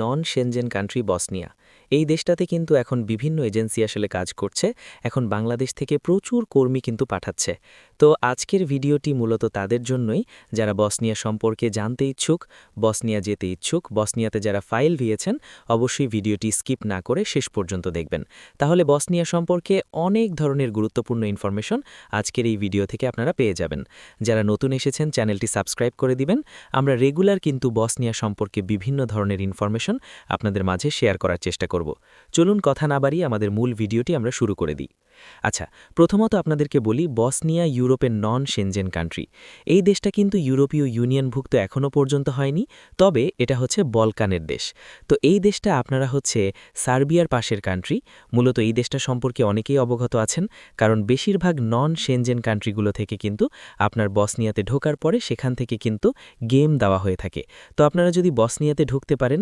নন Shenzhen country Bosnia. এই দেশটাতে কিন্তু এখন বিভিন্ন এজেন্সি আসলে কাজ করছে। এখন বাংলাদেশ থেকে প্রচুর কর্মী কিন্তু পাঠাচ্ছে। তো আজকের ভিডিওটি মূলত তাদের জন্যই। যারা বসনিয়া সম্পর্কে জানতে ইচ্ছুক, বসনিয়া যেতে ইচ্ছুক, বসনিয়াতে যারা ফাইল দিয়েছেন, অবশ্যই ভিডিওটি স্কিপ না করে শেষ পর্যন্ত দেখবেন। তাহলে বসনিয়া সম্পর্কে অনেক ধরনের গুরুত্বপূর্ণ ইনফরমেশন আজকের এই ভিডিও থেকে আপনারা পেয়ে যাবেন। যারা নতুন এসেছেন, চ্যানেলটি সাবস্ক্রাইব করে দিবেন। আমরা রেগুলার কিন্তু বসনিয়া সম্পর্কে বিভিন্ন ধরনের ইনফরমেশন আপনাদের মাঝে শেয়ার করার চেষ্টা করব। চলুন কথা না বাড়িয়ে আমাদের মূল ভিডিওটি আমরা শুরু করে দিই। আচ্ছা প্রথমত আপনাদেরকে বলি বসনিয়া ইউরোপের নন সেনজেন কান্ট্রি এই দেশটা কিন্তু ইউরোপীয় ইউনিয়নভুক্ত এখনও পর্যন্ত হয়নি, তবে এটা হচ্ছে বলকানের দেশ। তো এই দেশটা আপনারা হচ্ছে সার্বিয়ার পাশের কান্ট্রি মূলত এই দেশটা সম্পর্কে অনেকেই অবগত আছেন, কারণ বেশিরভাগ নন সেনজেন কান্ট্রিগুলো থেকে কিন্তু আপনার বসনিয়াতে ঢোকার পরে সেখান থেকে কিন্তু গেম দেওয়া হয়ে থাকে। তো আপনারা যদি বসনিয়াতে ঢুকতে পারেন